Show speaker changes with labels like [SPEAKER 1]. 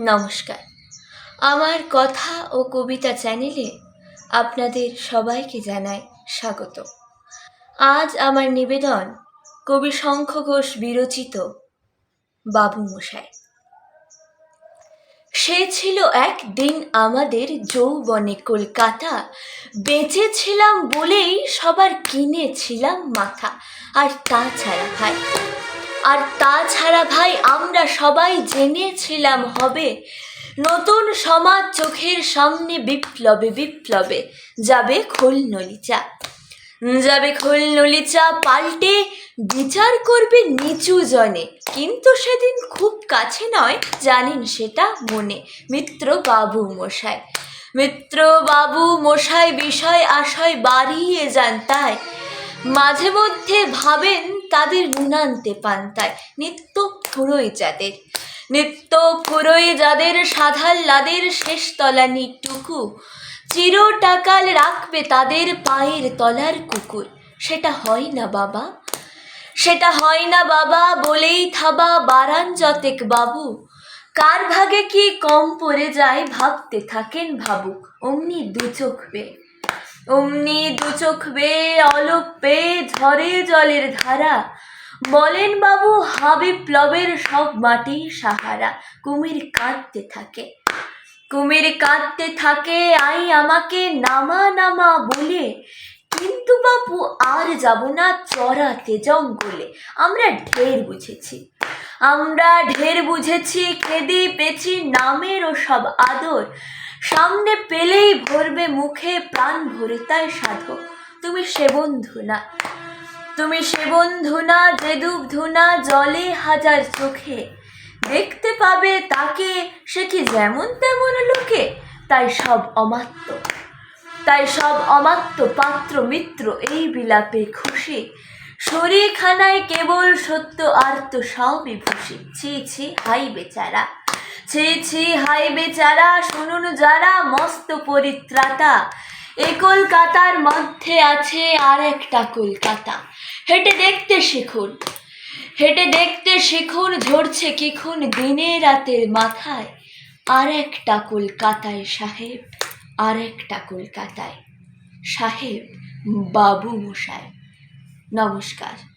[SPEAKER 1] নমস্কার। আমার কথা ও কবিতা চ্যানেলে আপনাদের সবাইকে জানাই স্বাগত। আজ আমার নিবেদন কবি শঙ্খ ঘোষ বিরচিত বাবু মশাই। সে ছিল একদিন আমাদের যৌবনে কলকাতা। বেঁচেছিলাম বলেই সবার কিনেছিলাম মাথা। আর তাছাড়া ভাই আর তাছাড়া ভাই, আমরা সবাই জেনেছিলাম হবে। নতুন সমাজ চোখের সামনে বিপ্লবে বিপ্লবে যাবে খোল নলিচা। যাবে খোল নলিচা, পাল্টে বিচার করবে নিচু জনে। কিন্তু সেদিন খুব কাছে নয়, জানেন সেটা মনে। মিত্র বাবু মশাই। মিত্র বাবু মশাই বিষয় আশয় বাড়িয়ে যান তাই। মাঝে মধ্যে ভাবেন তাদের নুনান্তে পান্তায়। নিত্য ফুরোয় যাদের। নিত্য ফুরোয় যাদের সাধাল লাদের শেষ তলানি টুকু। চির টাকাল রাখবে তাদের পায়ের তলার কুকুর। সেটা হয় না বাবা। সেটা হয় না বাবা বলেই থাবা বারান যতেক বাবু। কার ভাগে কি কম পড়ে যায় ভাবতে থাকেন ভাবুক। অমনি দু চোখ বেয়ে। অমনি দু চোখ বেয়ে অলপ পেয়ে ঝরে জলের ধারা। বলেন বাবু হাবি প্লবের সব মাটি সাহারা। কুমির কাঁদতে থাকে। কুমির কাঁদতে থাকে, আই আমাকে নামা নামা বলে। কিন্তু বাপু, আর যাব না চড়াতে জঙ্গলে। আমরা ঢের বুঝেছি। আমরা ঢের বুঝেছি, খেদি পেছি নামের ও সব আদর। সামনে পেলেই ভরবে মুখে প্রাণ ভরে, তাই সাধক তুমি সে বন্ধু না। তুমি সে বন্ধু না যে ধুনা জলে হাজার চোখে। দেখতে পাবে তাকে সে কি যেমন তেমন লোকে, তাই সব অমাত্য। তাই সব অমাত্য পাত্র মিত্র এই বিলাপে খুশি। শরীরখানায় কেবল সত্য আর্ত সবই ভূষি। ছি ছি, হাই বেচারা। ছি ছি, হাই বেচারা, শুনুন যারা, মস্ত পরিত্রাতা। এ কলকাতার মধ্যে আছে আর একটা কলকাতা। হেঁটে দেখতে শিখুন। হেঁটে দেখতে শিখুন, ঝরছে কিখুন দিনে রাতের মাথায়। আর একটা কলকাতায় সাহেব, আর একটা কলকাতায় সাহেব বাবু মশাই। নমস্কার।